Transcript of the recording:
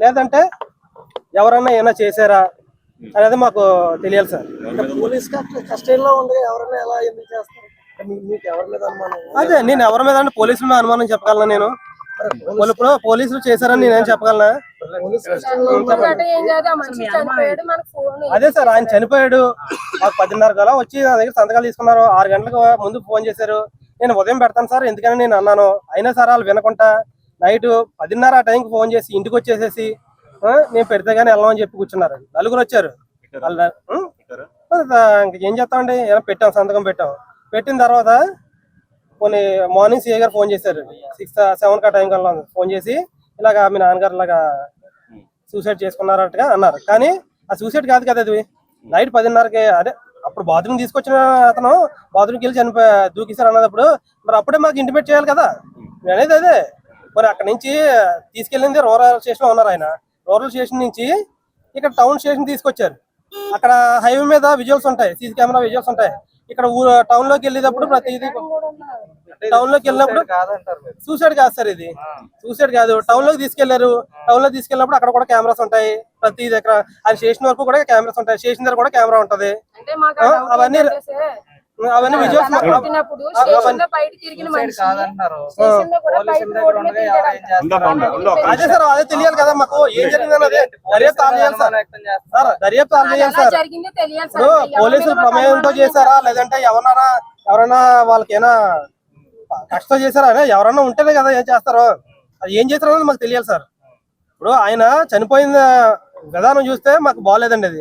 లేదంటే ఎవరన్నా ఏమైనా చేశారా అనేది మాకు తెలియాలి సార్. పోలీస్ కస్టడీలో ఉండగా ఎవరైనా ఎలా ఎందుకు చేస్తారు? మీకు ఎవరి మీద అనుమానం అదే నేను ఎవరి మీద అంటే పోలీసుల మీద అనుమానం చెప్పగలనా నేను. వాళ్ళు ఇప్పుడు పోలీసులు చేశారని నేనేం చెప్పగలనా? అదే సార్ ఆయన చనిపోయాడు. మాకు పదిన్నర గల వచ్చి నా దగ్గర సంతకాలు తీసుకున్నారు. ఆరు గంటలకు ముందు ఫోన్ చేశారు. నేను ఉదయం పెడతాను సార్ ఎందుకని నేను అన్నాను. అయినా సార్ వాళ్ళు వినకుండా నైట్ పదిన్నర ఆ టైంకి ఫోన్ చేసి ఇంటికి వచ్చేసేసి ఆ, నేను పెడితే గానీ వెళ్ళమని చెప్పి కూర్చున్నారు. నలుగురు వచ్చారు. వాళ్ళ ఏం చేస్తామండి? ఏమైనా పెట్టాం సంతకం పెట్టాం. పెట్టిన తర్వాత కొన్ని మార్నింగ్ సీఏ గారు ఫోన్ చేశారు. సిక్స్ సెవెన్ కా టైం కల్లా ఫోన్ చేసి ఇలాగా మీ నాన్నగారు ఇలాగా సూసైడ్ చేసుకున్నారట్టుగా అన్నారు. కానీ ఆ సూసైడ్ కాదు కదా అది. నైట్ పదిన్నరకి అదే అప్పుడు బాత్రూమ్ తీసుకొచ్చిన అతను బాత్రూమ్కి వెళ్ళి చనిపో దూకిసారు అన్నప్పుడు. మరి అప్పుడే మాకు ఇంటిమేట్ చేయాలి కదా. అనేది అదే. మరి అక్కడ నుంచి తీసుకెళ్ళింది రూరల్ స్టేషన్లో ఉన్నారు ఆయన. రూరల్ స్టేషన్ నుంచి ఇక్కడ టౌన్ స్టేషన్ తీసుకొచ్చారు. అక్కడ హైవే మీద విజువల్స్ ఉంటాయి సీసీ కెమెరా విజువల్స్ ఉంటాయి. ఇక్కడ ఊరు టౌన్లోకి వెళ్ళేటప్పుడు ప్రతిదీ టౌన్లోకి వెళ్ళినప్పుడు సూసైడ్ కాదు సార్ ఇది. సూసైడ్ కాదు. టౌన్లోకి తీసుకెళ్ళారు. టౌన్లోకి తీసుకెళ్ళినప్పుడు అక్కడ కూడా కెమెరాస్ ఉంటాయి. ప్రతి దగ్గర అది స్టేషన్ వరకు కూడా కెమెరాస్ ఉంటాయి. స్టేషన్ దగ్గర కూడా కెమెరా ఉంటది. ఆ, ఆ అవన్నీ- అవన్నీ విజువల్స్. అదే సార్ అదే తెలియాలి కదా మాకు. ఏం జరిగింది అన్నది? దర్యాప్తు ఆన్ చేయాలి సార్? సార్ దర్యాప్తు ఆన్ చేయాలి సార్? పోలీసులు ప్రమేయంతో చేశారా? లేదంటే ఎవరన్నా ఎవరైనా వాళ్ళకి ఏమైనా కష్టం చేశారా? ఎవరన్నా ఉంటేనే కదా ఏం చేస్తారో. అది ఏం చేస్తారో మాకు తెలియాలి సార్. ఇప్పుడు ఆయన చనిపోయిన విధానం చూస్తే మాకు బాగాలేదండి అది.